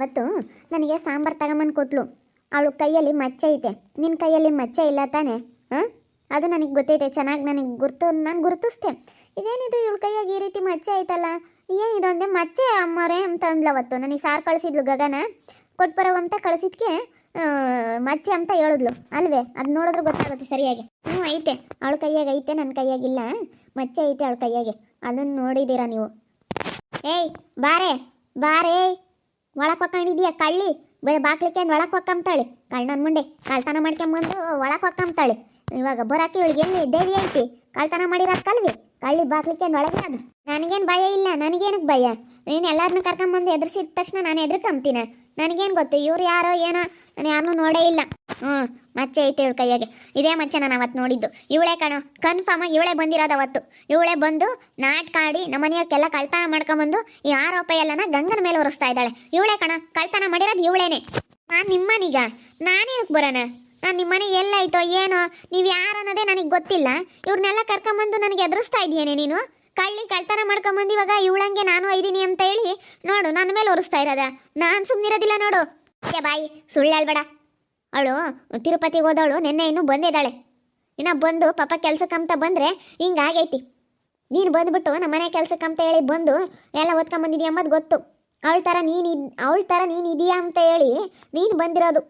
ಅವತ್ತು ನನಗೆ ಸಾಂಬಾರು ತಗೊಂಬಂದು ಕೊಟ್ಲು. ಅವಳು ಕೈಯಲ್ಲಿ ಮಚ್ಚೆ ಐತೆ. ನಿನ್ನ ಕೈಯಲ್ಲಿ ಮಚ್ಚೆ ಇಲ್ಲ ತಾನೆ? ಹಾಂ? ಅದು ನನಗೆ ಗೊತ್ತೈತೆ. ಚೆನ್ನಾಗಿ ನನಗೆ ಗುರುತು, ನಾನು ಗುರುತಿಸ್ದೆ. ಇದೇನಿದು ಇವಳ ಕೈಯಾಗಿ ಈ ರೀತಿ ಮಚ್ಚೆ ಐತಲ್ಲ? ಏನಿದು ಅಂದೆ? ಮಚ್ಚೆ ಅಮ್ಮರೇ ಅಂತ ಅಂದ್ಲು ಅವತ್ತು. ನನಗೆ ಸಾರು ಕಳಿಸಿದ್ಲು ಗಗನ. ಕೊಟ್ಬರೋ ಅಂತ ಕಳಿಸಿದ್ಕೆ ಮಚ್ಚೆ ಅಂತ ಹೇಳಿದ್ಲು. ಅಲ್ವೇ? ಅದು ನೋಡಿದ್ರೆ ಗೊತ್ತಾಗುತ್ತೆ ಸರಿಯಾಗಿ. ಹ್ಞೂ, ಐತೆ. ಅವಳ ಕೈಯಾಗ ಐತೆ ನನ್ನ ಕೈಯಾಗಿಲ್ಲ ಮಚ್ಚೆ ಐತೆ ಅವಳ ಕೈಯಾಗೆ. ಅದನ್ನು ನೋಡಿದ್ದೀರಾ ನೀವು? ಏಯ್, ಬಾರೆ ಬಾರೆ. ಒಳಗೆ ಹೊಕ್ಕೊಂಡಿದ್ಯಾ ಕಳ್ಳಿ? ಬರೀ ಬಾಕ್ಲಿಕ್ಕೆ ಒಳಗೆ ಹೊಕ್ಕಂತಾಳೆ ಕಳ್ಳನ ಮುಂಡೆ ಕಳ್ತನ ಮಾಡ್ಕೊಂಬಂದು ಒಳಗೆ ಹೊಕ್ಕಂತಾಳೆ ಇವಾಗ ಬರಾಕಿ ಇವಳಿಗೆ ಎಲ್ಲಿ ದೇವಿ ಐತಿ? ಕಳ್ತನ ಮಾಡಿರಕ್ಕಲ್ವಿ ಕಲ್ವಿ? ಕಳ್ಳಿ ಬಾಕ್ಲಿಕ್ಕೆ ಒಳಗೆ ಅದು? ನನಗೇನು ಭಯ ಇಲ್ಲ ನನಗೇನಕ್ಕೆ ಭಯ? ನೀನು ಎಲ್ಲರನ್ನೂ ಕರ್ಕೊಂಬಂದು ಎದುರಿಸಿದ ತಕ್ಷಣ ನಾನು ಎದುರ್ಕಂಬ್ತೀನ? ನನಗೇನು ಗೊತ್ತು, ಇವ್ರು ಯಾರೋ ಏನೋ, ನಾನು ಯಾರನ್ನೂ ನೋಡೇ ಇಲ್ಲ. ಹ್ಞೂ ಮಚ್ಚೆ ಐತೆ ಇವಳು ಕೈಯಾಗೆ. ಇದೇ ಮಚ್ಚೆ ನಾನು ಅವತ್ತು ನೋಡಿದ್ದು. ಇವಳೇ ಕಣೋ ಕನ್ಫರ್ಮ್ ಆಗಿ ಇವಳೇ ಬಂದಿರೋದು ಅವತ್ತು. ಇವಳೇ ಬಂದು ನಾಟಕ ಆಡಿ ನಮ್ಮ ಮನೆಯಕ್ಕೆಲ್ಲ ಕಳ್ತನ ಮಾಡ್ಕೊಂಬಂದು ಈ ಆರೋಪ ಎಲ್ಲನ ಗಂಗನ ಮೇಲೆ ಹೊರಿಸ್ತಾ ಇದ್ದಾಳೆ. ಇವಳೇ ಕಣ, ಕಳ್ತನ ಮಾಡಿರೋದು ಇವಳೇನೆ. ನಾನು ನಿಮ್ಮನೀಗ ನಾನೇನಕ್ಕೆ ಬರೋಣ? ನಾನು ನಿಮ್ಮನೆ ಎಲ್ಲಾಯ್ತೋ ಏನೋ? ನೀವು ಯಾರು ಅನ್ನೋದೇ ನನಗೆ ಗೊತ್ತಿಲ್ಲ. ಇವ್ರನ್ನೆಲ್ಲ ಕರ್ಕೊಂಬಂದು ನನಗೆ ಎದುರಿಸ್ತಾ ಇದೆಯೇನೆ ನೀನು? ಕಳ್ಳಿ ಕಳ್ತನ ಮಾಡ್ಕೊಂಬಂದು ಇವಾಗ ಇವಳಂಗೆ ನಾನು ಐದೀನಿ ಅಂತ ಹೇಳಿ ನೋಡು ನನ್ನ ಮೇಲೆ ಹೊರಿಸ್ತಾ ಇರೋದ. ನಾನು ಸುಮ್ಮನಿರೋದಿಲ್ಲ ನೋಡು. ಬಾಯಿ, ಸುಳ್ಳು ಅವಳು ತಿರುಪತಿಗೆ ಹೋದವಳು, ನಿನ್ನೆ ಇನ್ನೂ ಬಂದಿದ್ದಾಳೆ. ಇನ್ನ ಬಂದು ಪಾಪ ಕೆಲಸಕ್ಕಂತ ಬಂದರೆ ಹಿಂಗಾಗೈತಿ ನೀನು ಬಂದುಬಿಟ್ಟು ನಮ್ಮ ಮನೆ ಕೆಲಸಕ್ಕಂತ ಹೇಳಿ ಬಂದು ಎಲ್ಲ ಓದ್ಕೊಂಬಂದಿದೀಯ ಅಂಬದು ಗೊತ್ತು. ಅವಳ ಥರ ನೀನು ಇದ್, ಅವಳ ಥರ ನೀನು ಇದೆಯಾ ಅಂತ ಹೇಳಿ ನೀನು ಬಂದಿರೋದು.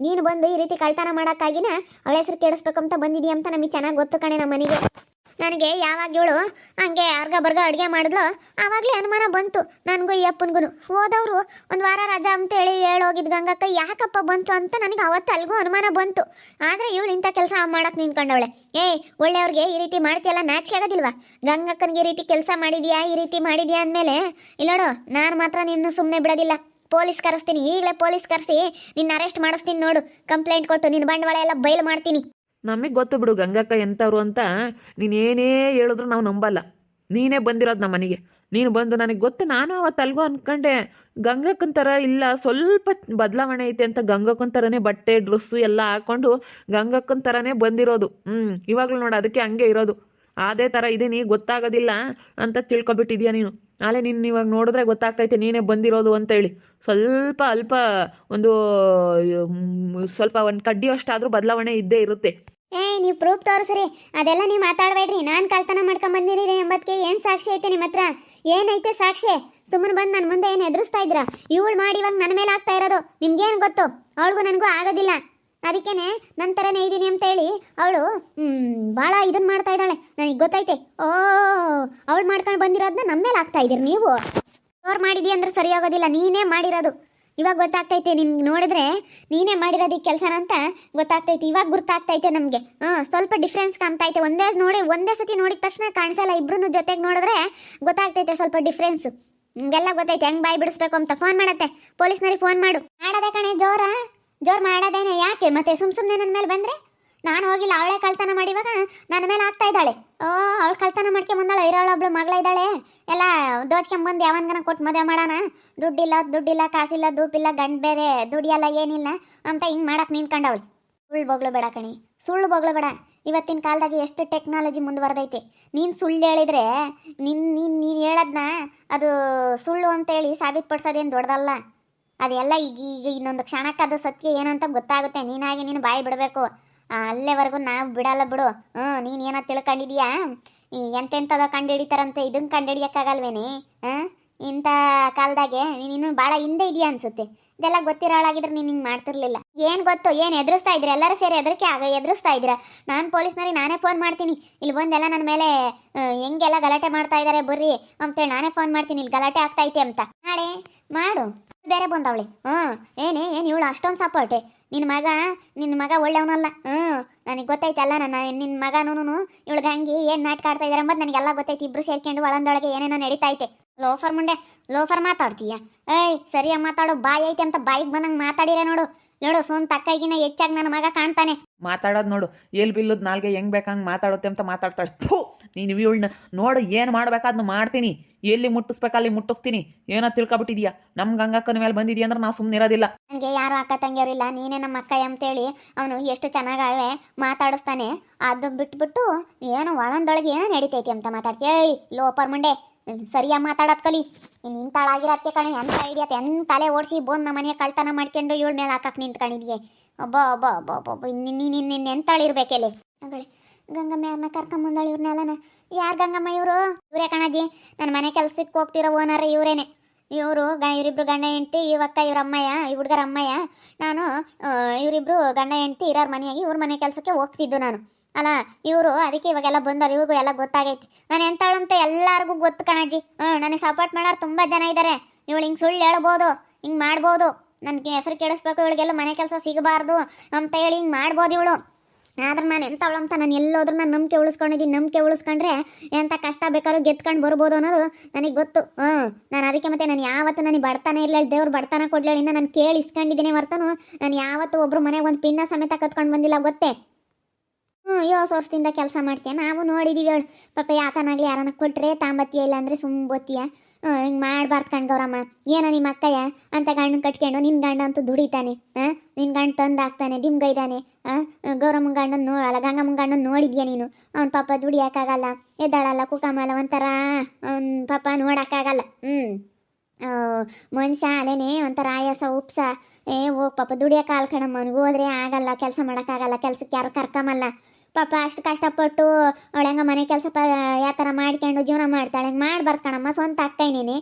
ನೀನು ಬಂದು ಈ ರೀತಿ ಕಳ್ತನ ಮಾಡೋಕ್ಕಾಗಿನ ಅವಳ ಹೆಸರು ಕೆಡಿಸ್ಬೇಕಂತ ಬಂದಿದೀಯ ಅಂತ ನಮಗೆ ಚೆನ್ನಾಗಿ ಗೊತ್ತು ಕಣೆ ನಮ್ಮ ಮನೆಗೆ. ನನಗೆ ಯಾವಾಗ ಇವಳು ಹಂಗೆ ಅರ್ಗ ಬರ್ಗ ಅಡುಗೆ ಮಾಡಿದ್ಲು ಆವಾಗಲೇ ಅನುಮಾನ ಬಂತು ನನಗೂ ಈ ಅಪ್ಪನಿಗೂ ಹೋದವರು ಒಂದು ವಾರ ರಜಾ ಅಂತೇಳಿ ಹೇಳೋಗಿದ್ದು ಗಂಗಕ್ಕ ಯಾಕಪ್ಪ ಬಂತು ಅಂತ ನನಗೆ ಅವತ್ತು ಅಲ್ಗೂ ಅನುಮಾನ ಬಂತು. ಆದರೆ ಇವಳು ಇಂಥ ಕೆಲಸ ಮಾಡೋಕೆ ನಿಂತ್ಕೊಂಡವಳೆ. ಏಯ್ ಒಳ್ಳೆಯವ್ರಿಗೆ ಈ ರೀತಿ ಮಾಡ್ತೀಯಲ್ಲ, ನಾಚಿಕೆ ಆಗೋದಿಲ್ವಾ? ಗಂಗಕ್ಕನಿಗೆ ಈ ರೀತಿ ಕೆಲಸ ಮಾಡಿದ್ಯಾ, ಈ ರೀತಿ ಮಾಡಿದ್ಯಾ ಅಂದಮೇಲೆ ಇಲ್ಲೋಡು ನಾನು ಮಾತ್ರ ನಿನ್ನ ಸುಮ್ಮನೆ ಬಿಡೋದಿಲ್ಲ. ಪೊಲೀಸ್ ಕರೆಸ್ತೀನಿ, ಈಗಲೇ ಪೊಲೀಸ್ ಕರೆಸಿ ನಿನ್ನ ಅರೆಸ್ಟ್ ಮಾಡಿಸ್ತೀನಿ ನೋಡು. ಕಂಪ್ಲೇಂಟ್ ಕೊಟ್ಟು ನಿನ್ನ ಬಂಡವಾಳ ಎಲ್ಲ ಬಯಲು ಮಾಡ್ತೀನಿ. ನಮಗೆ ಗೊತ್ತು ಬಿಡು ಗಂಗಕ್ಕ ಎಂಥವ್ರು ಅಂತ. ನೀನೇನೇ ಹೇಳಿದ್ರು ನಾವು ನಂಬಲ್ಲ. ನೀನೇ ಬಂದಿರೋದು ನಮ್ಮ ಮನೆಗೆ. ನೀನು ಬಂದು ನನಗೆ ಗೊತ್ತು ನಾನು ಅವತ್ತು ಅಲ್ಗೋ ಅಂದ್ಕೊಂಡೆ ಗಂಗಕ್ಕನ ಥರ ಇಲ್ಲ, ಸ್ವಲ್ಪ ಬದಲಾವಣೆ ಐತೆ ಅಂತ ಗಂಗಕ್ಕನ ಥರನೇ ಬಟ್ಟೆ, ಡ್ರೆಸ್ಸು ಎಲ್ಲ ಹಾಕ್ಕೊಂಡು ಗಂಗಕ್ಕನ ಥರನೇ ಬಂದಿರೋದು. ಹ್ಞೂ ಇವಾಗಲೂ ನೋಡು ಅದಕ್ಕೆ ಹಂಗೆ ಇರೋದು. ಅದೇ ಥರ ಇದೀನಿ, ಗೊತ್ತಾಗೋದಿಲ್ಲ ಅಂತ ತಿಳ್ಕೊಬಿಟ್ಟಿದ್ಯಾ ನೀನು? ಆಲೇ ನೀನು ಇವಾಗ ನೋಡಿದ್ರೆ ಗೊತ್ತಾಗ್ತೈತೆ ನೀನೇ ಬಂದಿರೋದು ಅಂತೇಳಿ ಸ್ವಲ್ಪ ಅಲ್ಪ ಒಂದು ಸ್ವಲ್ಪ ಒಂದು ಕಡ್ಡಿಯಷ್ಟಾದರೂ ಬದಲಾವಣೆ ಇದ್ದೇ ಇರುತ್ತೆ. ಏಯ್ ನೀವು ಪ್ರೂಫ್ ತೋರಿಸ್ರಿ. ಅದೆಲ್ಲ ನೀವು ಮಾತಾಡಬೇಡ್ರಿ. ನಾನು ಕಳ್ತನ ಮಾಡ್ಕೊಂಡ್ ಬಂದಿರಿ ಎಂಬತ್ಗೆ. ಏನು ಸಾಕ್ಷಿ ಐತೆ ನಿಮ್ಮ ಹತ್ರ? ಏನೈತೆ ಸಾಕ್ಷಿ? ಸುಮ್ಮನೆ ಬಂದು ನನ್ನ ಮುಂದೆ ಏನು ಎದುರಿಸ್ತಾ ಇದ್ರ ಇವಳು ಮಾಡಿ ಇವಾಗ ನನ್ನ ಮೇಲೆ ಆಗ್ತಾ ಇರೋದು. ನಿಮ್ಗೇನು ಗೊತ್ತು? ಅವಳಿಗೂ ನನಗೂ ಆಗೋದಿಲ್ಲ. ಅದಕ್ಕೇನೆ ನನ್ನ ಥರನೇ ಇದ್ದೀನಿ ಅಂತ ಹೇಳಿ ಅವಳು ಭಾಳ ಇದನ್ನು ಮಾಡ್ತಾ ಇದ್ದಾಳೆ. ನನಗೆ ಗೊತ್ತೈತೆ. ಓ, ಅವಳು ಮಾಡ್ಕೊಂಡು ಬಂದಿರೋದನ್ನ ನಮ್ಮ ಮೇಲೆ ಆಗ್ತಾ ಇದ್ದೀರಿ ನೀವು? ಅವ್ರು ಮಾಡಿದಿ ಅಂದ್ರೆ ಸರಿ ಹೋಗೋದಿಲ್ಲ ನೀನೇ ಮಾಡಿರೋದು. ಇವಾಗ ಗೊತ್ತಾಗ್ತೈತೆ ನಿಮ್ಗೆ ನೋಡಿದ್ರೆ ನೀನೇ ಮಾಡಿರೋದು ಈ ಕೆಲಸನ ಅಂತ ಗೊತ್ತಾಗ್ತೈತೆ. ಇವಾಗ ಗುರ್ತಾಗ್ತೈತೆ ನಮಗೆ. ಹಾಂ, ಸ್ವಲ್ಪ ಡಿಫ್ರೆನ್ಸ್ ಕಾಣ್ತೈತೆ ಒಂದೇ ನೋಡಿ, ಒಂದೇ ಸತಿ ನೋಡಿದ ತಕ್ಷಣ ಕಾಣಿಸಲ್ಲ ಇಬ್ರು ಜೊತೆಗೆ ನೋಡಿದ್ರೆ ಗೊತ್ತಾಗ್ತೈತೆ ಸ್ವಲ್ಪ ಡಿಫ್ರೆನ್ಸ್ ಹಿಂಗೆಲ್ಲ ಗೊತ್ತೈತೆ, ಹೆಂಗ್ ಬಾಯಿ ಬಿಡಿಸ್ಬೇಕು ಅಂತ ಫೋನ್ ಮಾಡತ್ತೆ. ಪೊಲೀಸ್ನವ್ರಿಗೆ ಫೋನ್ ಮಾಡು. ಮಾಡದೆ ಕಣೆ, ಜೋರ. ಜೋರ್ ಮಾಡೋದೇನೆ ಯಾಕೆ? ಮತ್ತೆ ಸುಮ್ ಸುಮ್ಮನೆ ನನ್ನ ಮೇಲೆ ಬಂದ್ರೆ? ನಾನು ಹೋಗಿಲ್ಲ, ಅವಳೇ ಕಳ್ತನ ಮಾಡಿವಾಗ ನನ್ನ ಮೇಲೆ ಆಗ್ತಾ ಇದ್ದಾಳೆ. ಓ, ಅವಳು ಕಳ್ತನ ಮಾಡ್ಕೊಂಡ್ ಬಂದಾಳೆ, ಇರೋಳೊಬ್ಳು ಮಗಳ ಇದ್ದಾಳೆ. ಎಲ್ಲ ದೋಚ್ಕೊಂಬಂದು ಯಾವನ್ಗನ ಕೊಟ್ಟು ಮದುವೆ ಮಾಡೋಣ? ದುಡ್ಡಿಲ್ಲ ದುಡ್ಡಿಲ್ಲ, ಕಾಸಿಲ್ಲ ದೂಪಿಲ್ಲ ಗಂಡು ಬೇರೆ, ದುಡಿಯಲ್ಲ, ಏನಿಲ್ಲ ಅಂತ ಹಿಂಗೆ ಮಾಡಕ್ಕೆ ನಿಂತ್ಕೊಂಡವಳು. ಸುಳ್ಳು ಬೊಗಳು ಬೇಡ ಕಣಿ, ಸುಳ್ಳು ಬೊಗಳು ಬೇಡ. ಇವತ್ತಿನ ಕಾಲದಾಗ ಎಷ್ಟು ಟೆಕ್ನಾಲಜಿ ಮುಂದುವರೆದೈತೆ. ನೀನು ಸುಳ್ಳು ಹೇಳಿದ್ರೆ, ನಿನ್, ನೀನು ನೀನು ಹೇಳೋದನ್ನ ಅದು ಸುಳ್ಳು ಅಂತೇಳಿ ಸಾಬೀತುಪಡಿಸೋದೇನು ದೊಡ್ಡದಲ್ಲ. ಅದೆಲ್ಲ ಈಗ ಈಗ ಇನ್ನೊಂದು ಕ್ಷಣಕ್ಕದು ಸತ್ಯ ಏನಂತ ಗೊತ್ತಾಗುತ್ತೆ. ನೀನಾಗಿ ನೀನು ಬಾಯಿ ಬಿಡಬೇಕು. ಅಲ್ಲೇವರೆಗೂ ನಾವು ಬಿಡಲ್ಲ ಬಿಡು. ಹ್ಞೂ, ನೀನು ಏನೋ ತಿಳ್ಕೊಂಡಿದೀಯಾ? ಈ ಕಂಡು ಹಿಡಿತಾರಂತೆ ಇದನ್ನ ಕಂಡುಹಿಡಿಯೋಕ್ಕಾಗಲ್ವೇನೆ? ಹಾಂ ಇಂಥ ಕಾಲದಾಗೆ ನೀನು ಭಾಳ ಹಿಂದೆ ಇದೆಯಾ ಅನ್ಸುತ್ತೆ. ಇದೆಲ್ಲ ಗೊತ್ತಿರೋಳಾಗಿದ್ರೆ ನೀನು ಹಿಂಗೆ ಮಾಡ್ತಿರ್ಲಿಲ್ಲ. ಏನು ಗೊತ್ತು, ಏನು ಎದುರಿಸ್ತಾ ಇದ್ರಿ ಎಲ್ಲರೂ ಸೇರಿ ಎದರಿಕೆ ಆಗ ಎದುರಿಸ್ತಾ ಇದ್ದೀರಾ? ನಾನು ಪೊಲೀಸ್ನವ್ರಿಗೆ ನಾನೇ ಫೋನ್ ಮಾಡ್ತೀನಿ. ಇಲ್ಲಿ ಬಂದೆಲ್ಲ ನನ್ನ ಮೇಲೆ ಹೆಂಗೆಲ್ಲ ಗಲಾಟೆ ಮಾಡ್ತಾ ಇದ್ದಾರೆ ಬರ್ರಿ ಅಂತೇಳಿ ನಾನೇ ಫೋನ್ ಮಾಡ್ತೀನಿ. ಇಲ್ಲಿ ಗಲಾಟೆ ಆಗ್ತೈತೆ ಅಂತ. ನಾಳೆ ಮಾಡು. ಬೇರೆ ಬಂದವಳಿ. ಹ್ಞೂ, ಏನೇ, ಏನು ಇವಳು ಅಷ್ಟೊಂದು ಸಪೋರ್ಟೆ ನಿನ್ನ ಮಗ ನಿನ್ನ ಮಗ ಒಳ್ಳೆಯವನಲ್ಲ. ಹ್ಞೂ ನನಗೆ ಗೊತ್ತೈತಲ್ಲ ನನ್ನ ನಿನ್ನ ಮಗನೂ ಇವಳಿಗೆ ಹಂಗೆ ಏನು ನಾಟಕ ಆಡ್ತಾ ಇದ್ದಾರೆ ಅಂಬದು ನನಗೆಲ್ಲ ಗೊತ್ತೈತಿ. ಇಬ್ರು ಸೇರ್ಕೊಂಡು ಒಳಂದೊಳಗೆ ಏನೇನೋ ನಡೀತೈತೆ. ಲೋಫರ್ ಮುಂಡೆ, ಲೋಫರ್ ಮಾತಾಡ್ತೀಯ? ಏಯ್, ಸರಿಯಾಗಿ ಮಾತಾಡು. ಬಾಯಿ ಐತೆ ಅಂತ ಬಾಯಿಗೆ ಬಂದಂಗೆ ಮಾತಾಡಿರ ನೋಡು. ನೋಡು ಸೋನ್ ತಕ್ಕಾಗಿನ ಹೆಚ್ಚಾಗಿ ನನ್ನ ಮಗ ಕಾಣ್ತಾನೆ. ಮಾತಾಡೋದು ನೋಡು ಎಲ್ಲಿ ಬಿಲ್ಲದ್ ನಾಲ್ಗೆ ಹೆಂಗ್ ಬೇಕಂಗೆ ಮಾತಾಡುತ್ತೆ ಅಂತ ಮಾತಾಡ್ತಾಳೆ. ಥೂ ನೀನು ಇವಳನ್ನ ನೋಡು ಏನು ಮಾಡ್ಬೇಕಾದ್ನು ಮಾಡ್ತೀನಿ. ಎಲ್ಲಿ ಮುಟ್ಟಿಸ್ಬೇಕಲ್ಲಿ ಮುಟ್ಟಿಸ್ತೀನಿ. ಏನೋ ತಿಳ್ಕೊಬಿಟ್ಟಿದ್ಯಾ. ನಮ್ ಗಂಗಕ್ಕನ ಮೇಲೆ ಬಂದಿದ್ಯಾ ಅಂದ್ರೆ ನಾವು ಸುಮ್ಮನೆ ಇರೋದಿಲ್ಲ. ನನಗೆ ಯಾರು ಅಕ್ಕ ತಂಗಿಯರಿಲ್ಲ ನೀನೇ ನಮ್ಮ ಅಕ್ಕ ಅಂತೇಳಿ ಅವನು ಎಷ್ಟು ಚೆನ್ನಾಗಾವೆ ಮಾತಾಡಿಸ್ತಾನೆ. ಅದು ಬಿಟ್ಬಿಟ್ಟು ಏನೋ ಒಳಂದೊಳಗೆ ಏನೋ ನಡೀತೈತಿ ಅಂತ ಮಾತಾಡ್ತೀಯ ಏಯ್ ಲೋಪರ್ ಮುಂಡೆ. ಸರಿಯಾಗಿ ಮಾತಾಡೋದು ಕಲಿ. ಇನ್ನು ಇಂತಾಳಾಗಿರತ್ತೆ ಕಣೆ, ಎಂತ ಹಿಡಿಯತ್ತೆ? ಎಂತ ತಲೆ ಓಡಿಸಿ ಬೋನ್ ನಮ್ಮ ಮನೆಯ ಕಳ್ತನ ಮಾಡ್ಕೊಂಡು ಇವಳ ಮೇಲೆ ಹಾಕಕ್ಕೆ ನಿಂತ್ಕೊಂಡಿದ್ಯೆ. ಒಬ್ಬ ಒಬ್ಬ ಒಬ್ಬ ಒಬ್ಬ ನೀನು ಗಂಗಮ್ಮ ಯಾರನ್ನ ಕರ್ಕೊಂಬಂದಾಳು ಇವ್ರನ್ನೆಲ್ಲನ ಯಾರು ಗಂಗಮ್ಮ ಇವರು? ಇವರೇ ಕಣಜ್ಜಿ ನನ್ನ ಮನೆ ಕೆಲ್ಸಕ್ಕೆ ಹೋಗ್ತಿರೋ ಓನರ್ ಇವರೇನೆ. ಇವರು ಗ, ಇವರಿಬ್ರು ಗಂಡ ಹೆಂಡ್ತಿ ಇವಕ್ಕ ಇವ್ರ ಅಮ್ಮಯ್ಯ, ಈ ಹುಡುಗರ ಅಮ್ಮಯ್ಯ. ನಾನು ಇವರಿಬ್ರು ಗಂಡ ಹೆಂಡ್ತಿ, ಇರೋರ ಮನೆಯಾಗಿ ಇವ್ರ ಮನೆ ಕೆಲಸಕ್ಕೆ ಹೋಗ್ತಿದ್ದು ನಾನು. ಅಲ್ಲ, ಇವರು ಅದಕ್ಕೆ ಇವಾಗೆಲ್ಲ ಬಂದವ್ರು, ಇವ್ರಿಗೂ ಎಲ್ಲ ಗೊತ್ತಾಗೈತಿ. ನಾನು ಅಂತ ಎಲ್ಲರಿಗೂ ಗೊತ್ತು ಕಣಜ್ಜಿ ಹ್ಞೂ ನನಗೆ ಸಪೋರ್ಟ್ ಮಾಡೋರು ತುಂಬ ಜನ ಇದ್ದಾರೆ ಇವಳು ಹಿಂಗೆ ಸುಳ್ಳು ಹೇಳ್ಬೋದು, ಹಿಂಗೆ ಮಾಡ್ಬೋದು. ನನಗೆ ಹೆಸರು ಕೆಡಿಸ್ಬೇಕು, ಇವಳಿಗೆಲ್ಲ ಮನೆ ಕೆಲಸ ಸಿಗಬಾರ್ದು ಅಂತ ಹೇಳಿ ಹಿಂಗೆ ಮಾಡ್ಬೋದು ಇವಳು. ಆದ್ರೆ ನಾನು ಎಂಥವಳು ಅಂತ ನಾನು ಎಲ್ಲೋದ್ರೂ ನಾನು ನಂಬಿಕೆ ಉಳಿಸ್ಕೊಂಡಿದ್ದೀನಿ. ನಂಬಿಕೆ ಉಳಿಸ್ಕೊಂಡ್ರೆ ಎಂಥ ಕಷ್ಟ ಬೇಕಾದ್ರೂ ಗೆದ್ಕೊಂಡು ಬರ್ಬೋದು ಅನ್ನೋದು ನನಗೆ ಗೊತ್ತು. ಹ್ಞೂ ನಾನು ಅದಕ್ಕೆ ಮತ್ತೆ ನಾನು ಯಾವತ್ತು ನನಗೆ ಬಡತನ ಇರಲಿಲ್ಲ ದೇವ್ರು ಬಡತನ ಕೊಡ್ಲಿಲ್ಲ ನಾನು ಕೇಳಿ ಇಸ್ಕೊಂಡಿದ್ದೀನಿ ಹೊರ್ತನು. ನಾನು ಯಾವತ್ತೂ ಒಬ್ರು ಮನೆಗೆ ಒಂದು ಪಿನ್ನ ಸಮೇತ ಕತ್ಕೊಂಡು ಬಂದಿಲ್ಲ, ಗೊತ್ತೇ? ಹ್ಞೂ ಯೋ ವರ್ಷದಿಂದ ಕೆಲಸ ಮಾಡ್ತೀಯ? ನಾವು ನೋಡಿದೀವಿ ಹೇಳು ಪಾಪ ಯಾಕನಾಗ್ಲಿ ಯಾರನ್ನ ಕೊಟ್ರೆ ತಾಂಬತ್ತಿಯ ಇಲ್ಲ ಅಂದರೆ ಸುಮ್ಮ ಹ್ಞೂ, ಹಿಂಗೆ ಮಾಡ್ಬಾರ್ದು ಕಣ್ಗೌರಮ್ಮ ಏನೋ ನಿಮ್ಮ ಅಕ್ಕಯ್ಯ? ಅಂತ ಗಂಡನ ಕಟ್ಕೊಂಡು ನಿನ್ನ ಗಂಡ ಅಂತೂ ದುಡಿತಾನೆ. ಹಾಂ ನಿನ್ನ ಗಂಡ ತಂದು ಹಾಕ್ತಾನೆ ದಿಮ್ಗೈದಾನೆ ಹಾಂ ಗೌರಮ್ಮ ಗಂಡನ ನೋಡಲ್ಲ ಗಂಗಮ್ಮ ಗಂಡನ ನೋಡಿದ್ಯಾ ನೀನು? ಅವ್ನ ಪಾಪ ದುಡಿಯೋಕ್ಕಾಗಲ್ಲ, ಎದ್ದಾಳಲ್ಲ ಕುಕಮಲ್ಲ ಒಂಥರ ಅವ್ನ ಪಾಪ ನೋಡೋಕ್ಕಾಗಲ್ಲ. ಹ್ಞೂ ಮನುಷ್ಯ ಅಲ್ಲೇನೆ ಒಂಥರ ಆಯಾಸ, ಉಪ್ಸ. ಏ, ಓ, ಪಾಪ ದುಡಿಯೋಕೆ ಕಣಮ್ಮ, ಅವ್ನಿಗೆ ಹೋದ್ರೆ ಆಗಲ್ಲ, ಕೆಲಸ ಮಾಡೋಕ್ಕಾಗಲ್ಲ, ಕೆಲ್ಸಕ್ಕೆ ಯಾರು ಕರ್ಕೊಂಬಲ್ಲ ಪಾಪ ಅಷ್ಟು ಕಷ್ಟಪಟ್ಟು ಅವಳು ಹೆಂಗ ಮನೆ ಕೆಲಸ ಪ ಯಾವ ಥರ ಮಾಡ್ಕೊಂಡು ಜೀವನ ಮಾಡ್ತಾಳೆ, ಹಿಂಗೆ ಮಾಡ್ಬಾರ್ದು ಕಣಮ್ಮ, ಸ್ವಂತ ಅಕ್ಕೈನೇನೆ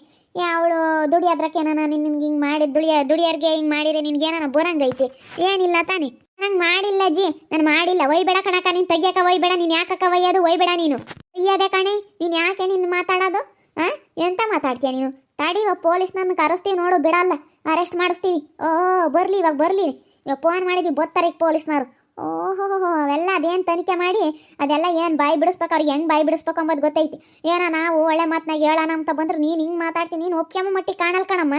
ಅವಳು ದುಡಿಯೋದ್ರಕ್ಕೆ ನಾನು ನಿನ್ಗೆ ಹಿಂಗೆ ಮಾಡಿ ದುಡಿಯ ದುಡಿಯೋರ್ಗೆ ಹಿಂಗೆ ಮಾಡಿದ್ರೆ ನಿನ್ಗೆ ಏನಾನ ಬರಂಗೈತಿ ಏನಿಲ್ಲ ತಾನೇ. ನಂಗೆ ಮಾಡಿಲ್ಲ ಅಜ್ಜಿ ನಾನು ಮಾಡಿಲ್ಲ. ಒಯ್ಬೇಡ ಕಣಕ್ಕ, ನೀನು ತೆಗಿಯಕ ಒಯ್ಬೇಡ, ನೀನು ಯಾಕಕ್ಕ ಒಯ್ಯೋದು? ಒಯ್ಬೇಡ ನೀನು. ಒಯ್ಯದೆ ಕಣೆ. ನೀನು ಯಾಕೆ ನೀನು ಮಾತಾಡೋದು? ಹಾಂ ಎಂತ ಮಾತಾಡ್ತೀಯ ನೀನು? ತಾಡಿ ಪೊಲೀಸ್ ನನ್ನ ಕರೆಸ್ತೀವಿ ನೋಡು, ಬಿಡಲ್ಲ. ಅರೆಸ್ಟ್ ಮಾಡಿಸ್ತೀವಿ. ಓ, ಬರಲಿ, ಇವಾಗ ಬರಲಿ. ಇವಾಗ ಫೋನ್ ಮಾಡಿದ್ವಿ ಬರ್ತಾರೆ ಈಗ ಓಹೋ ಅವೆಲ್ಲ ಅದೇನು ತನಿಖೆ ಮಾಡಿ ಅದೆಲ್ಲ ಏನು ಬಾಯಿ ಬಿಡಿಸ್ಬೇಕು ಅವ್ರಿಗೆ ಹೆಂಗೆ ಬಾಯಿ ಬಿಡಿಸ್ಬೇಕು ಅಂಬೋದು ಗೊತ್ತೈತಿ ಏನೋ ನಾವು ಒಳ್ಳೆ ಮಾತನಾಗ ಹೇಳೋಣ ಅಂತ ಬಂದ್ರೆ ನೀನು ಹಿಂಗೆ ಮಾತಾಡ್ತೀನಿ ನೀನು ಒಪ್ಕೆಮ್ಮ ಮಟ್ಟಿಗೆ ಕಾಣಲ್ ಕಣಮ್ಮ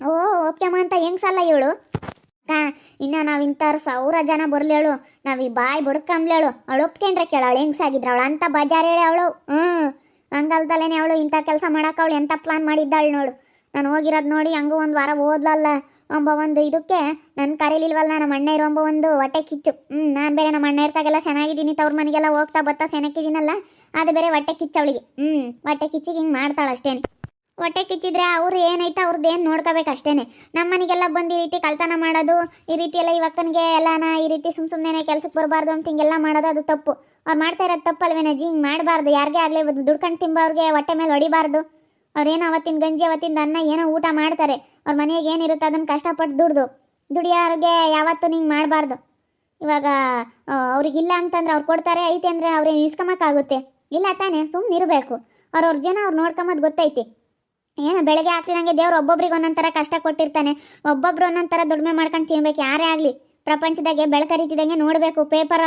ಓ ಒಪ್ಕೆಮ್ಮ ಅಂತ ಹೆಂಗ್ ಸಲ್ಲ ಇವಳು ಕಾ ಇನ್ನು ನಾವು ಇಂಥವ್ರು ಸಾವಿರ ಜನ ಬರ್ಲೇಳು ನಾವು ಈ ಬಾಯಿ ಬುಡ್ಕಂಬ್ಲೇಳು ಅವಳು ಒಪ್ಕೊಂಡ್ರೆ ಕೇಳವಳು ಹೆಂಗ್ ಸಾಗಿದ್ರ ಅವಳು ಅಂತ ಬಜಾರ್ ಹೇಳಿ ಅವಳು ಹ್ಞೂ ಹಂಗಲ್ದಲೇನೆ ಅವಳು ಇಂಥ ಕೆಲಸ ಮಾಡೋಕೆ ಅವಳು ಎಂಥ ಪ್ಲಾನ್ ಮಾಡಿದ್ದಾಳು ನೋಡು ನಾನು ಹೋಗಿರೋದು ನೋಡಿ ಹಂಗೂ ಒಂದು ವಾರ ಓದ್ಲಲ್ಲ ಒಂಬ ಒಂದು, ಇದಕ್ಕೆ ನನ್ನ ಕರೀಲಿಲ್ವಲ್ಲ, ನಮ್ಮ ಅಣ್ಣ ಇರೋ ಒಂದು ಹೊಟ್ಟೆ ಕಿಚ್ಚು. ಹ್ಞೂ ನಾನು ಬೇರೆ ನಮ್ಮ ಅಣ್ಣ ಇರ್ತಾಗೆಲ್ಲ ಚೆನ್ನಾಗಿದ್ದೀನಿ, ತವ್ರ ಮನೆಗೆಲ್ಲ ಹೋಗ್ತಾ ಬತ್ತಾ ಸೆನಕ್ಕಿದ್ದೀನಲ್ಲ ಅದು ಬೇರೆ ಹೊಟ್ಟೆ ಕಿಚ್ಚು ಅವಳಿಗೆ. ಹ್ಞೂ ಹೊಟ್ಟೆ ಕಿಚ್ಚಿಗೆ ಹಿಂಗೆ ಮಾಡ್ತಾಳೆ ಅಷ್ಟೇನೆ ಹೊಟ್ಟೆ ಕಿಚ್ಚಿದ್ರೆ ಅವ್ರು ಏನೈತೆ ಅವ್ರದ್ದು ಏನು ನೋಡ್ಕೋಬೇಕು ಅಷ್ಟೇನೆ ನಮ್ಮ ಮನೆಗೆಲ್ಲ ಬಂದು ಈ ರೀತಿ ಕಳ್ತನ ಮಾಡೋದು, ಈ ರೀತಿ ಎಲ್ಲ ಇವತ್ತನಿಗೆ ಎಲ್ಲಾನ ಈ ರೀತಿ ಸುಮ್ ಸುಮ್ಮನೆ ಕೆಲ್ಸಕ್ಕೆ ಬರಬಾರ್ದು ಅಂತ ಹಿಂಗೆಲ್ಲ ಮಾಡೋದು, ಅದು ತಪ್ಪು. ಅವ್ರು ಮಾಡ್ತಾ ಇರೋದು ತಪ್ಪಲ್ವೇನಜ್ಜಿ? ಹಿಂಗೆ ಮಾಡಬಾರ್ದು. ಯಾರಿಗೇ ಆಗಲಿ, ದುಡ್ಕೊಂಡು ತಿಂಬೋರಿಗೆ ಹೊಟ್ಟೆ ಮೇಲೆ ಹೊಡಿಬಾರ್ದು. ಅವ್ರೇನೋ ಅವತ್ತಿನ ಗಂಜಿ ಅವತ್ತಿನ ಅನ್ನ ಏನೋ ಊಟ ಮಾಡ್ತಾರೆ. ಅವ್ರ ಮನೆಗೆ ಏನಿರುತ್ತೆ ಅದನ್ನು ಕಷ್ಟಪಟ್ಟು ದುಡ್ದು. ದುಡಿಯೋರಿಗೆ ಯಾವತ್ತೂ ಹಿಂಗೆ ಮಾಡಬಾರ್ದು. ಇವಾಗ ಅವ್ರಿಗಿಲ್ಲ ಅಂತಂದ್ರೆ ಅವ್ರು ಕೊಡ್ತಾರೆ, ಐತೆ ಅಂದರೆ ಅವ್ರೇನು ಇಸ್ಕೊಂಬಕ್ಕಾಗುತ್ತೆ ಇಲ್ಲ ತಾನೇ ಸುಮ್ಮನೆ ಇರಬೇಕು. ಅವ್ರವ್ರ ಜನ ಅವ್ರು ನೋಡ್ಕೊಂಬದು ಗೊತ್ತೈತಿ. ಏನೋ ಬೆಳಗ್ಗೆ ಆಗ್ತಿದಂಗೆ ದೇವ್ರು ಒಬ್ಬೊಬ್ರಿಗೆ ಒಂದೊಂದು ಥರ ಕಷ್ಟ ಕೊಟ್ಟಿರ್ತಾನೆ. ಒಬ್ಬೊಬ್ರು ಒಂದೊಂದು ಥರ ದುಡಿಮೆ ಮಾಡ್ಕೊಂಡು ತಿನ್ಬೇಕು, ಯಾರೇ ಆಗಲಿ. ಪ್ರಪಂಚದಾಗೆ ಬೆಳಕರಿತಿದಂಗೆ ನೋಡಬೇಕು. ಪೇಪರ್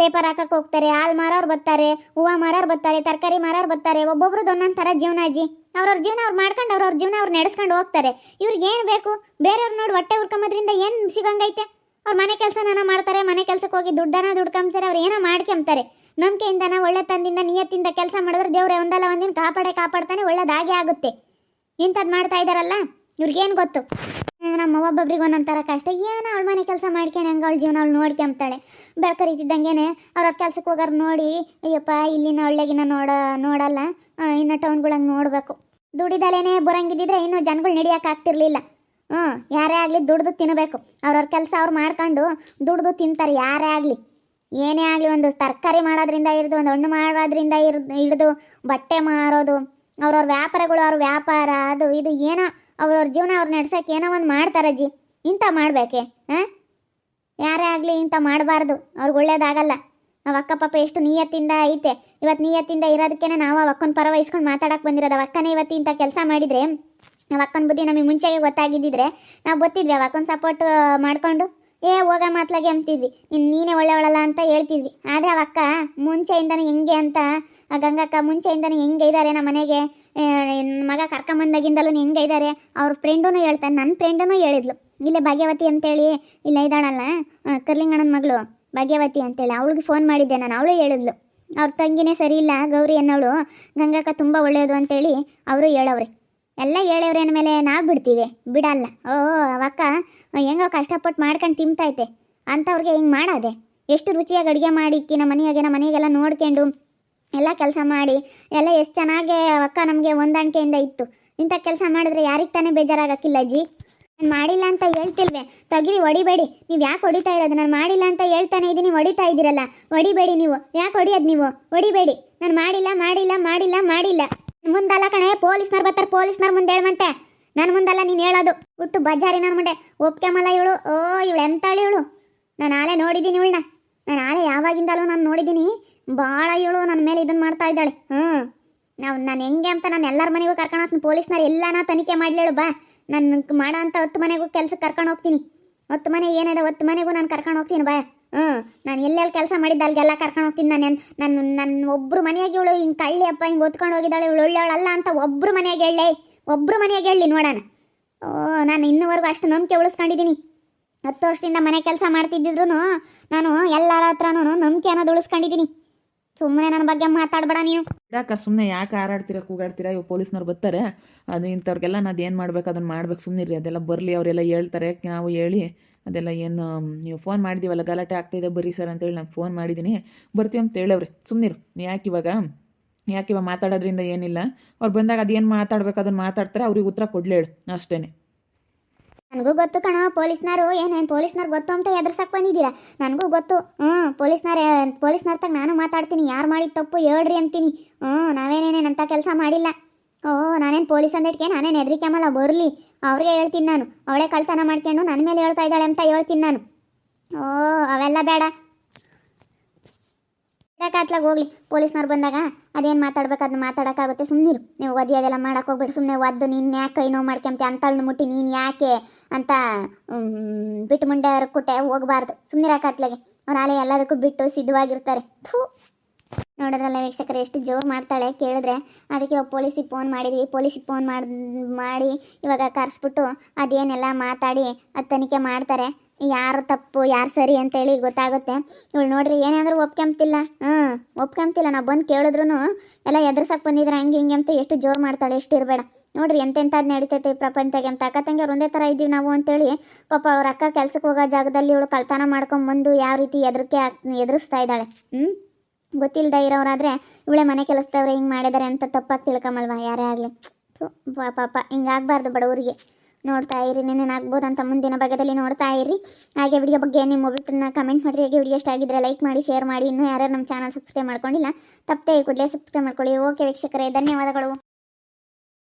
ಪೇಪರ್ ಹಾಕಕ್ಕೆ ಹೋಗ್ತಾರೆ, ಹಾಲು ಮಾರೋರು ಬರ್ತಾರೆ, ಹೂವು ಮಾರೋರು ಬರ್ತಾರೆ, ತರಕಾರಿ ಮಾರೋರು ಬರ್ತಾರೆ ಒಬ್ಬೊಬ್ರದ್ದು ಒಂದೊಂದು ಥರ ಜೀವನ ಅಜ್ಜಿ. ಅವ್ರವ್ರ ಜೀವನ ಅವ್ರು ಮಾಡ್ಕೊಂಡು ಅವ್ರವ್ರ ಜೀವನ ಅವ್ರು ನಡೆಸ್ಕೊಂಡು ಹೋಗ್ತಾರೆ. ಇವ್ರಿಗೆ ಏನು ಬೇಕು? ಬೇರೆಯವ್ರು ನೋಡಿ ಹೊಟ್ಟೆ ಹುರ್ಕೊಂಬೋದ್ರಿಂದ ಏನು ಸಿಗಂಗೈತೆ? ಅವ್ರ ಮನೆ ಕೆಲಸನ ಮಾಡ್ತಾರೆ, ಮನೆ ಕೆಲಸಕ್ಕೆ ಹೋಗಿ ದುಡ್ಡನ ದುಡ್ಕೊಂಬ್ತಾರೆ ಅವ್ರು ಏನೋ ಮಾಡ್ಕೊಂತಾರೆ ನಂಬಿಕೆಯಿಂದನ ಒಳ್ಳೆತನದಿಂದ ನಿಯತ್ತಿಂದ ಕೆಲಸ ಮಾಡಿದ್ರೆ ದೇವ್ರೆ ಒಂದಲ್ಲ ಒಂದಿನ ಕಾಪಾಡೆ ಕಾಪಾಡ್ತಾನೆ, ಒಳ್ಳೇದಾಗೆ ಆಗುತ್ತೆ. ಇಂಥದ್ದು ಮಾಡ್ತಾ ಇದ್ದಾರಲ್ಲ ಇವ್ರಿಗೇನು ಗೊತ್ತು? ನಮ್ಮ ಒಬ್ಬೊಬ್ರಿಗೆ ಒಂದೊಂದು ಕಷ್ಟ. ಏನೋ ಅವಳ ಮನೆ ಕೆಲಸ ಮಾಡ್ಕೊಂಡು ಹಂಗೆ ಅವಳ ಜೀವನ ಅವಳು ನೋಡ್ಕೊಂತಾಳೆ ಬೆಳ್ಕರಿತಿದ್ದಂಗೆನೆ ಅವ್ರವ್ರ ಕೆಲ್ಸಕ್ಕೆ ಹೋಗೋರು ನೋಡಿ, ಅಯ್ಯಪ್ಪ ಇಲ್ಲಿನ ಒಳ್ಳೆಗಿನ ನೋಡ, ನೋಡಲ್ಲ ಇನ್ನು ಟೌನ್ಗಳಂಗೆ ನೋಡಬೇಕು. ದುಡಿದಲೇನೆ ಬರಂಗಿದ್ದಿದ್ರೆ ಇನ್ನು ಜನಗಳು ನಡಿಯೋಕೆ ಆಗ್ತಿರ್ಲಿಲ್ಲ. ಹ್ಞೂ, ಯಾರೇ ಆಗಲಿ ದುಡ್ದು ತಿನ್ನಬೇಕು ಅವ್ರವ್ರ ಕೆಲಸ ಅವ್ರು ಮಾಡ್ಕೊಂಡು ದುಡ್ದು ತಿಂತಾರೆ ಯಾರೇ ಆಗಲಿ. ಏನೇ ಆಗಲಿ ಒಂದು ತರಕಾರಿ ಮಾಡೋದ್ರಿಂದ ಹಿಡಿದು, ಒಂದು ಹಣ್ಣು ಮಾಡೋದ್ರಿಂದ ಹಿಡಿದು ಬಟ್ಟೆ ಮಾರೋದು. ಅವ್ರವ್ರ ವ್ಯಾಪಾರಗಳು, ಅವ್ರ ವ್ಯಾಪಾರ, ಅದು ಇದು ಏನೋ ಅವ್ರವ್ರ ಜೀವನ ಅವ್ರು ನಡ್ಸೋಕೆ ಏನೋ ಒಂದು ಮಾಡ್ತಾರಜ್ಜಿ ಇಂಥ ಮಾಡಬೇಕೆ, ಹಾಂ? ಯಾರೇ ಆಗಲಿ ಇಂಥ ಮಾಡಬಾರ್ದು, ಅವ್ರಿಗೆ ಒಳ್ಳೇದಾಗಲ್ಲ. ನಾವು ಪಾಪ ಎಷ್ಟು ನಿಯತ್ತಿಂದ ಐತೆ ಇವತ್ತು ನಿಯತ್ತಿಂದ ಇರೋದಕ್ಕೇನೆ ನಾವು ಆ ಅಕ್ಕನ ಪರ ವಹಿಸ್ಕೊಂಡು ಮಾತಾಡಕ್ಕೆ ಬಂದಿರೋದು. ಅಕ್ಕನೇ ಇವತ್ತು ಇಂಥ ಕೆಲಸ ಮಾಡಿದರೆ, ನಾವು ಅಕ್ಕನ ಬುದ್ಧಿ ನಮಗೆ ಮುಂಚೆಗೆ ಗೊತ್ತಾಗಿದ್ದಿದ್ರೆ, ನಾವು ಗೊತ್ತಿದ್ವಿ ಆ ಅಕ್ಕನ ಸಪೋರ್ಟ್ ಮಾಡಿಕೊಂಡು. ಏ, ಹೋಗ ಮಾತ್ಲಾಗೆ ಅಂತಿದ್ವಿ ನಿನ್ ನೀನೇ ಒಳ್ಳೆಯವಳಲ್ಲ ಅಂತ ಹೇಳ್ತಿದ್ವಿ. ಆದರೆ ಆ ಅಕ್ಕ ಮುಂಚೆಯಿಂದನೂ ಹೆಂಗೆ ಅಂತ, ಆ ಗಂಗಕ್ಕ ಮುಂಚೆಯಿಂದನೂ ಹೆಂಗೆ ಇದ್ದಾರೆ ನಮ್ಮ ಮನೆಗೆ ಮಗ ಕರ್ಕೊಂಬಂದಾಗಿಂದಲೂ ಹೆಂಗೆ ಇದ್ದಾರೆ ಅವ್ರ ಫ್ರೆಂಡೂ ಹೇಳ್ತಾನೆ. ನನ್ನ ಫ್ರೆಂಡೂ ಹೇಳಿದ್ಲು. ಇಲ್ಲೇ ಭಾಗ್ಯವತಿ ಅಂತೇಳಿ, ಇಲ್ಲ ಇದ್ದಾಳಲ್ಲ ಕರ್ಲಿಂಗಣ್ಣನ ಮಗಳು, ಭಾಗ್ಯವತಿ ಅಂತೇಳಿ, ಅವಳಿಗೆ ಫೋನ್ ಮಾಡಿದ್ದೆ ನಾನು, ಅವಳು ಹೇಳಿದ್ಲು. ಅವ್ರ ತಂಗಿನೇ ಸರಿ ಇಲ್ಲ, ಗೌರಿ ಅನ್ನೋಳು, ಗಂಗಕ್ಕ ತುಂಬ ಒಳ್ಳೆಯದು ಅಂತೇಳಿ, ಅವರು ಹೇಳವ್ರೆ. ಎಲ್ಲ ಹೇಳವ್ರೆ ಮೇಲೆ ನಾವು ಬಿಡ್ತೀವಿ. ಬಿಡಲ್ಲ. ಓ, ಅವಕ್ಕ, ಹೆಂಗೋ ಕಷ್ಟಪಟ್ಟು ಮಾಡ್ಕೊಂಡು ತಿಂತೈತೆ. ಅಂಥವ್ರಿಗೆ ಹಿಂಗೆ ಮಾಡೋದೆ. ಎಷ್ಟು ರುಚಿಯಾಗಿ ಅಡುಗೆ ಮಾಡಿ ನಮ್ಮ ಮನೆಯಾಗೆ ನಮ್ಮ ಮನೆಗೆಲ್ಲ ನೋಡ್ಕೊಂಡು ಎಲ್ಲ ಕೆಲಸ ಮಾಡಿ, ಎಲ್ಲ ಎಷ್ಟು ಚೆನ್ನಾಗಿ ಅಕ್ಕ ನಮಗೆ ಹೊಂದಾಣಿಕೆಯಿಂದ ಇತ್ತು. ಇಂಥ ಕೆಲಸ ಮಾಡಿದ್ರೆ ಯಾರಿಗೆ ತಾನೇ ಬೇಜಾರಾಗಕ್ಕಿಲ್ಲ ಅಜ್ಜಿ? ನಾನು ಮಾಡಿಲ್ಲ ಅಂತ ಹೇಳ್ತಿಲ್ವೆ. ತಗಿರಿ, ಹೊಡಿಬೇಡಿ. ನೀವು ಯಾಕೆ ಹೊಡಿತಾ ಇರೋದು? ನಾನು ಮಾಡಿಲ್ಲ ಅಂತ ಹೇಳ್ತಾನೆ ಇದ್ದೀನಿ ಹೊಡಿತಾ ಇದ್ದೀರಲ್ಲ. ಹೊಡಿಬೇಡಿ ನೀವು. ಯಾಕೆ ಹೊಡಿಯೋದು ನೀವು? ಹೊಡಿಬೇಡಿ. ನಾನು ಮಾಡಿಲ್ಲ ಮಾಡಿಲ್ಲ ಮಾಡಿಲ್ಲ ಮಾಡಿಲ್ಲ. ಮುಂದಲ್ಲ ಕಣೆ, ಪೊಲೀಸ್ನವ್ರು ಬರ್ತಾರೆ, ಪೊಲೀಸ್ನವ್ರು ಮುಂದೆ ಹೇಳುವಂತೆ. ನನ್ನ ಮುಂದಲ್ಲ ನೀನು ಹೇಳೋದು. ಹುಟ್ಟು ಬಜಾರಿ ನನ್ನ ಮುಂದೆ. ಒಪ್ಕೆಮಲ್ಲ ಇವಳು? ಓ, ಇವಳು ಎಂತಾಳು ಇವಳು? ನಾನು ಆಲೆ ನೋಡಿದ್ದೀನಿ ಇವಳನ್ನ. ನಾನು ಆಲೆ ಯಾವಾಗಿಂದಲೂ ನಾನು ನೋಡಿದ್ದೀನಿ. ಭಾಳ ಇವಳು ನನ್ನ ಮೇಲೆ ಇದನ್ನು ಮಾಡ್ತಾ ಇದ್ದಾಳೆ. ಹ್ಞೂ ನಾವು, ನಾನು ಹೆಂಗೆ ಅಂತ ನಾನು ಎಲ್ಲರ ಮನೆಗೂ ಕರ್ಕೊಂಡು ಹೋಗ್ತೀನಿ. ಪೊಲೀಸ್ನವ್ರು ಎಲ್ಲಾನ ತನಿಖೆ ಮಾಡಲೇಳು ಬಾ. ನನ್ನ ಮಾಡೋ ಅಂತ ಹೊತ್ತು ಮನೆಗೂ ಕೆಲ್ಸಕ್ಕೆ ಕರ್ಕೊಂಡು ಹೋಗ್ತೀನಿ. ಹತ್ತು ಮನೆ ಏನಿದೆ, ಹತ್ತು ಮನೆಗೂ ನಾನು ಕರ್ಕೊಂಡು ಹೋಗ್ತೀನಿ, ಬಾ. ಹ್ಞೂ ನಾನು ಎಲ್ಲೆಲ್ಲಿ ಕೆಲಸ ಮಾಡಿದ್ದೆ ಅಲ್ಲಿಗೆಲ್ಲ ಕರ್ಕೊಂಡು ಹೋಗ್ತೀನಿ ನಾನು ನನ್ನ ನನ್ನ ಒಬ್ಬರು ಮನೆಯಾಗಿ ಇವಳು ಹಿಂಗೆ ಕಳ್ಳಿ ಅಪ್ಪ ಹಿಂಗೆ ಓದ್ಕೊಂಡು ಹೋಗಿದ್ದಾಳೆ, ಇವಳು ಒಳ್ಳೆಯವಳಲ್ಲ ಅಂತ ಒಬ್ಬರು ಮನೆಯಾಗೆ ಹೇಳಿ ಒಬ್ಬರು ಮನೆಯಾಗೆ ಹೇಳಿ ನೋಡೋಣ. ಓ, ನಾನು ಇನ್ನೂವರೆಗೂ ಅಷ್ಟು ನಂಬಿಕೆ ಉಳಿಸ್ಕೊಂಡಿದ್ದೀನಿ ಹತ್ತು ವರ್ಷದಿಂದ ಮನೆ ಕೆಲಸ ಮಾಡ್ತಿದ್ದಿದ್ರು ನಾನು ಎಲ್ಲರ ಹತ್ರನೂ ನಂಬಿಕೆ ಅನ್ನೋದು ಉಳಿಸ್ಕೊಂಡಿದ್ದೀನಿ ಸುಮ್ಮನೆ ನನ್ನ ಬಗ್ಗೆ ಮಾತಾಡಬೇಡ ನೀವು ಯಾಕೆ ಸುಮ್ಮನೆ ಯಾಕೆ ಹಾರಾಡ್ತೀರಾ, ಕೂಗಾಡ್ತೀರ? ಇವಾಗ ಪೊಲೀಸ್ನವ್ರು ಬರ್ತಾರೆ. ಅದು ಇಂಥವ್ರಿಗೆಲ್ಲ ನಾನು ಏನು ಮಾಡ್ಬೇಕು ಅದನ್ನು ಮಾಡ್ಬೇಕು ಸುಮ್ಮನಿರಿ ಅದೆಲ್ಲ ಬರಲಿ, ಅವರೆಲ್ಲ ಹೇಳ್ತಾರೆ. ನಾವು ಹೇಳಿ ಅದೆಲ್ಲ ಏನು ನೀವು ಫೋನ್ ಮಾಡಿದೀವಲ್ಲ, ಗಲಾಟೆ ಆಗ್ತಾಯಿದೆ ಬರ್ರಿ ಸರ್ ಅಂತೇಳಿ ನಾನು ಫೋನ್ ಮಾಡಿದ್ದೀನಿ ಬರ್ತೀವಿ ಅಂತ ಹೇಳವ್ರಿ ಸುಮ್ಮನಿರು ಯಾಕೆ ಇವಾಗ? ಯಾಕೆ ಇವಾಗ ಮಾತಾಡೋದ್ರಿಂದ ಏನಿಲ್ಲ. ಅವ್ರು ಬಂದಾಗ ಅದೇನು ಮಾತಾಡ್ಬೇಕು ಅದನ್ನು ಮಾತಾಡ್ತಾರೆ, ಅವ್ರಿಗೆ ಉತ್ತರ ಕೊಡ್ಲೇಳು ಅಷ್ಟೇ ನನಗೂ ಗೊತ್ತು ಕಣ, ಪೊಲೀಸ್ನವರು ಏನೇನು ಪೊಲೀಸ್ನವ್ರು ಗೊತ್ತು ಅಂತ ಎದುರ್ಸಕ್ಕೆ ಬಂದಿದ್ದೀರಾ? ನನಗೂ ಗೊತ್ತು. ಹ್ಞೂ, ಪೊಲೀಸ್ನವ್ರು ಪೊಲೀಸ್ನವ್ರ ತಗ ನಾನು ಮಾತಾಡ್ತೀನಿ, ಯಾರು ಮಾಡಿದ ತಪ್ಪು ಹೇಳ್ರಿ ಅಂತೀನಿ. ಹ್ಞೂ ನಾವೇನೇನೇನಂತ ಕೆಲಸ ಮಾಡಿಲ್ಲ. ಓ, ನಾನೇನು ಪೊಲೀಸ್ ಅಂದಿಟ್ಕೆ ನಾನೇನು ಹೆದರಿಕೆಮಲ್ಲ ಬರಲಿ. ಅವ್ರಿಗೆ ಹೇಳ್ತೀನಿ ನಾನು. ಅವಳೇ ಕಳ್ತನ ಮಾಡ್ಕೊಂಡು ನನ್ನ ಮೇಲೆ ಹೇಳ್ತಾ ಇದ್ದಾಳೆ ಅಂತ ಹೇಳ್ತೀನಿ ನಾನು. ಓ, ಅವೆಲ್ಲ ಬೇಡ. ಕಾತ್ಲಾಗ ಹೋಗ್ಲಿ. ಪೊಲೀಸ್ನವ್ರು ಬಂದಾಗ ಅದೇನು ಮಾತಾಡ್ಬೇಕು ಅದನ್ನ ಮಾತಾಡೋಕ್ಕಾಗುತ್ತೆ. ಸುಮ್ಮನಿರು ನೀವು ಒದಿ ಅದೆಲ್ಲ ಮಾಡಕ್ಕೆ ಹೋಗ್ಬಿಟ್ಟು ಸುಮ್ಮನೆ ಒದ್ದು, ನೀನು ಯಾಕೆ ಕೈ ನೋವು ಮಾಡ್ಕೊಂತೆ? ಅಂತಳ್ನ ಮುಟ್ಟಿ. ನೀನು ಯಾಕೆ? ಅಂತ ಬಿಟ್ಟು ಮುಂಡೆ ಕುಟ್ಟೆ ಹೋಗಬಾರ್ದು. ಸುಮ್ಮನಿರಾಕತ್ಲಾಗೆ ಅವ್ರು ಆಲೆ ಎಲ್ಲದಕ್ಕೂ ಬಿಟ್ಟು ಸಿದ್ಧವಾಗಿರ್ತಾರೆ. ಥೂ. ನೋಡಿದ್ರಲ್ಲ ವೀಕ್ಷಕರು, ಎಷ್ಟು ಜೋರು ಮಾಡ್ತಾಳೆ ಕೇಳಿದ್ರೆ. ಅದಕ್ಕೆ ಪೊಲೀಸಿಗೆ ಫೋನ್ ಮಾಡಿದ್ವಿ. ಪೊಲೀಸಿಗೆ ಫೋನ್ ಮಾಡಿ ಮಾಡಿ ಇವಾಗ ಕರೆಸ್ಬಿಟ್ಟು ಅದೇನೆಲ್ಲ ಮಾತಾಡಿ ಅದು ತನಿಖೆ ಮಾಡ್ತಾರೆ. ಯಾರು ತಪ್ಪು, ಯಾರು ಸರಿ ಅಂತೇಳಿ ಗೊತ್ತಾಗುತ್ತೆ. ಇವಳು ನೋಡ್ರಿ, ಏನಾದರೂ ಒಪ್ಕೊಂತಿಲ್ಲ ಹ್ಞೂ ಒಪ್ಕೊಂತಿಲ್ಲ ನಾವು ಬಂದು ಕೇಳಿದ್ರು ಎಲ್ಲ ಎದುರ್ಸಕ್ಕೆ ಬಂದಿದ್ರೆ ಹಂಗೆ ಹಿಂಗೆ ಅಂತ ಎಷ್ಟು ಜೋರು ಮಾಡ್ತಾಳೆ, ಎಷ್ಟು ಇರಬೇಡ. ನೋಡ್ರಿ ಎಂತೆಂಥದ್ದು ನಡೀತೈತೆ ಈ ಪ್ರಪಂಚಗೆ ಅಂತ. ಅಕ್ಕ ತಂಗಿಯವ್ರು ಒಂದೇ ಥರ ಇದ್ದೀವಿ ನಾವು ಅಂತೇಳಿ ಪಾಪ ಅವ್ರ ಅಕ್ಕ ಕೆಲ್ಸಕ್ಕೆ ಹೋಗೋ ಜಾಗದಲ್ಲಿ ಇವಳು ಕಳ್ತನ ಮಾಡ್ಕೊಂಬಂದು ಯಾವ ರೀತಿ ಎದರಿಕೆ ಎದುರಿಸ್ತಾ ಇದ್ದಾಳೆ. ಹ್ಞೂ ಗೊತ್ತಿಲ್ಲದೆ ಇರೋರಾದರೆ ಇವಳೆ ಮನೆ ಕೆಲಸದವ್ರೆ ಹಿಂಗೆ ಮಾಡಿದ್ದಾರೆ ಅಂತ ತಪ್ಪಾಗಿ ತಿಳ್ಕೊಂಬಲ್ವಾ ಯಾರೇ ಆಗಲಿ. ಪಾಪ. ಹಿಂಗಾಗಬಾರ್ದು ಬಡವರಿಗೆ. ನೋಡ್ತಾ ಇರಿ ಆಗ್ಬೋದು ಅಂತ ಮುಂದಿನ ಭಾಗದಲ್ಲಿ ನೋಡ್ತಾ ಇರಿ. ಹಾಗೆ ವಿಡಿಯೋ ಬಗ್ಗೆ ನಿಮ್ಮ ಮೊಬೈಲ್ನ ಕಮೆಂಟ್ ಮಾಡಿರಿ. ಹಾಗೆ ವಿಡಿಯೋ ಆಗಿದ್ರೆ ಲೈಕ್ ಮಾಡಿ ಶೇರ್ ಮಾಡಿ. ಇನ್ನೂ ಯಾರ್ಯಾರು ನಮ್ಮ ಚಾನಲ್ ಸಬ್ಸ್ಕ್ರೈಬ್ ಮಾಡ್ಕೊಂಡಿಲ್ಲ, ತಪ್ಪದೆ ಕೂಡಲೇ ಸಬ್ಸ್ಕ್ರೈಬ್ ಮಾಡ್ಕೊಳ್ಳಿ. ಓಕೆ ವೀಕ್ಷಕರೇ, ಧನ್ಯವಾದಗಳು.